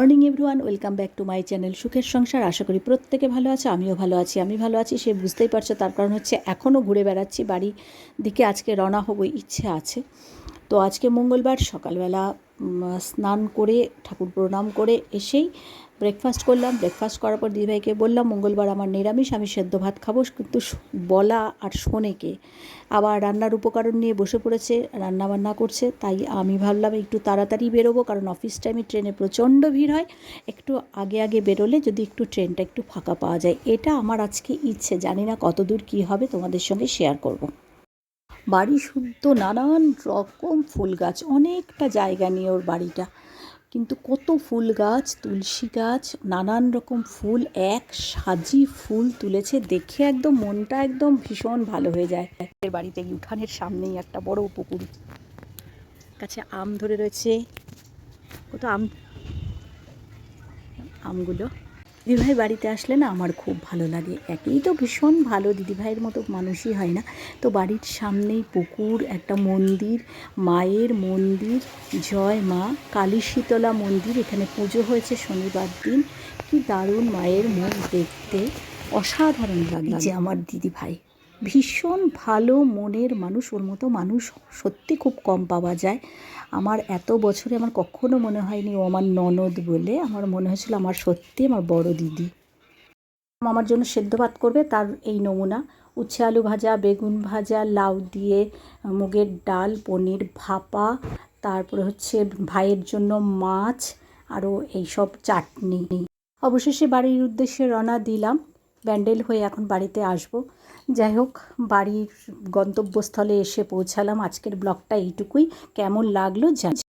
Morning everyone welcome back to my channel সুখের সংসার আশা করি প্রত্যেকে ভালো আছে, আমিও ভালো আছি, আমি ভালো আছি, সে বুঝতেই পারছ, তার কারণ হচ্ছে এখনও ঘুরে বেড়াচ্ছি বাড়ি দিকে আজকে রওনা হব, ইচ্ছে আছে। তো আজকে মঙ্গলবার সকালবেলা স্নান করে, ঠাকুর প্রণাম করে এসেই ব্রেকফাস্ট করলাম ব্রেকফাস্ট করার পর দিদিভাইকে বললাম, মঙ্গলবার আমার নিরামিষ, আমি সেদ্ধ ভাত খাব। কিন্তু বলা আর শোনেকে আবার রান্নার উপকরণ নিয়ে বসে পড়েছে রান্না বান্না করছে, তাই আমি ভাবলাম একটু তাড়াতাড়ি বেরোবো, কারণ অফিস টাইমে ট্রেনে প্রচণ্ড ভিড় হয়। একটু আগে আগে বেরোলে যদি একটু ট্রেনটা একটু ফাঁকা পাওয়া যায়, এটা আমার আজকে ইচ্ছে। জানি না কত দূর কী হবে, তোমাদের সঙ্গে শেয়ার করব। বাড়ি শুদ্ধ নানান রকম ফুল গাছ, অনেকটা জায়গা নিয়ে ওর বাড়িটা। কিন্তু কত ফুল গাছ, তুলসী গাছ, নানান রকম ফুল, এক সাজি ফুল তুলেছে। দেখে একদম মনটা একদম ভীষণ ভালো হয়ে যায়। এর বাড়িতে উঠানের সামনেই একটা বড় পুকুর। কাছে আম ধরে রয়েছে। কত আম? আমগুলো দিদিভাই বাড়িতে আসলে না আমার খুব ভালো লাগে। একেই তো ভীষণ ভালো, দিদিভাইয়ের মতো মানুষই হয় না। তো বাড়ির সামনেই পুকুর, একটা মন্দির, মায়ের মন্দির, জয় মা, কালী শীতলা মন্দির, এখানে পুজো হয়েছে শনিবার দিন। কি দারুণ মায়ের মুখ দেখতে। অসাধারণ লাগে যে আমার দিদিভাই। ভীষণ ভালো মনের মানুষ, ওর মতো মানুষ সত্যি খুব কম পাওয়া যায়। আমার এত বছরে আমার কখনো মনে হয়নি ও আমার ননদ বলে। আমার মনে হয়েছিল আমার সত্যি আমার বড় দিদি। আমার জন্য সেদ্ধ ভাত করবে তার এই নমুনা। উচ্ছে আলু ভাজা, বেগুন ভাজা, লাউ দিয়ে মুগের ডাল, পনির ভাপা, তারপরে হচ্ছে ভাইয়ের জন্য মাছ, আরও এইসব চাটনি। অবশেষে বাড়ির উদ্দেশ্যে রওনা দিলাম। ব্যান্ডেল হয়ে এখন বাড়িতে আসব। যাই হোক বাড়ির গন্তব্যস্থলে এসে পৌঁছালাম। আজকের ব্লগটা এইটুকুই। কেমন লাগল জানি